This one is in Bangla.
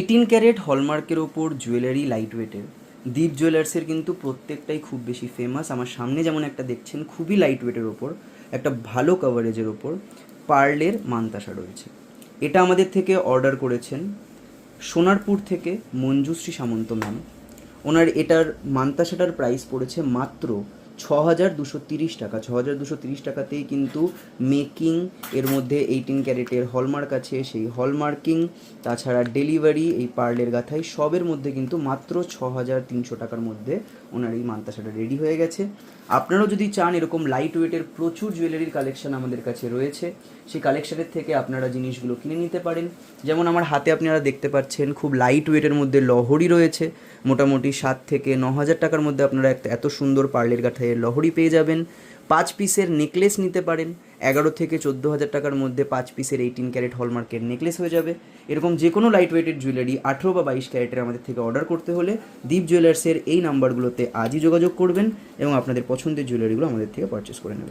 এইটিন ক্যারেট হলমার্কের ওপর জুয়েলারি লাইট ওয়েটের দীপ জুয়েলার্সের কিন্তু প্রত্যেকটাই খুব বেশি ফেমাস আমার সামনে যেমন একটা দেখছেন, খুবই লাইট ওয়েটের ওপর। একটা ভালো কভারেজের ওপর পার্লের মান্তাসা রয়েছে। এটা আমাদের থেকে অর্ডার করেছেন সোনারপুর থেকে মঞ্জুশ্রী সামন্ত ম্যাম। ওনার এটার মান্তাসাটার প্রাইস পড়েছে মাত্র ছ হাজার দুশো তিরিশ টাকা ছ হাজার দুশো তিরিশ টাকাতেই কিন্তু মেকিং এর মধ্যে এইটিন ক্যারেটের হলমার্ক আছে। সেই হলমার্কিং তাছাড়া ডেলিভারি এই পার্লের গাথাই সবের মধ্যে কিন্তু মাত্র ছ হাজার তিনশো টাকার মধ্যে ওনার এই মান্তাসাটা রেডি হয়ে গেছে। আপনারাও যদি চান এরকম লাইট ওয়েটের প্রচুর জুয়েলারির কালেকশন আমাদের কাছে রয়েছে, সেই কালেকশনের থেকে আপনারা জিনিসগুলো কিনে নিতে পারেন। যেমন আমার হাতে আপনারা দেখতে পাচ্ছেন খুব লাইট ওয়েটের মধ্যে লহরি রয়েছে। মোটামুটি সাত থেকে ন হাজার টাকার মধ্যে আপনারা এত সুন্দর পার্লের গাথায়ের লহরি পেয়ে যাবেন। পাঁচ পিসের নেকলেস নিতে পারেন। এগারো থেকে চোদ্দ হাজার টাকার মধ্যে পাঁচ পিসের এইটিন ক্যারেট হলমার্কের নেকলেস হয়ে যাবে। এরকম যে কোনো লাইট ওয়েটের জুয়েলারি আঠেরো বা বাইশ ক্যারেটের আমাদের থেকে অর্ডার করতে হলে দীপ জুয়েলার্সের এই নাম্বারগুলোতে আজই যোগাযোগ করবেন এবং আপনাদের পছন্দের জুয়েলারিগুলো আমাদের থেকে পারচেস করে নেবেন।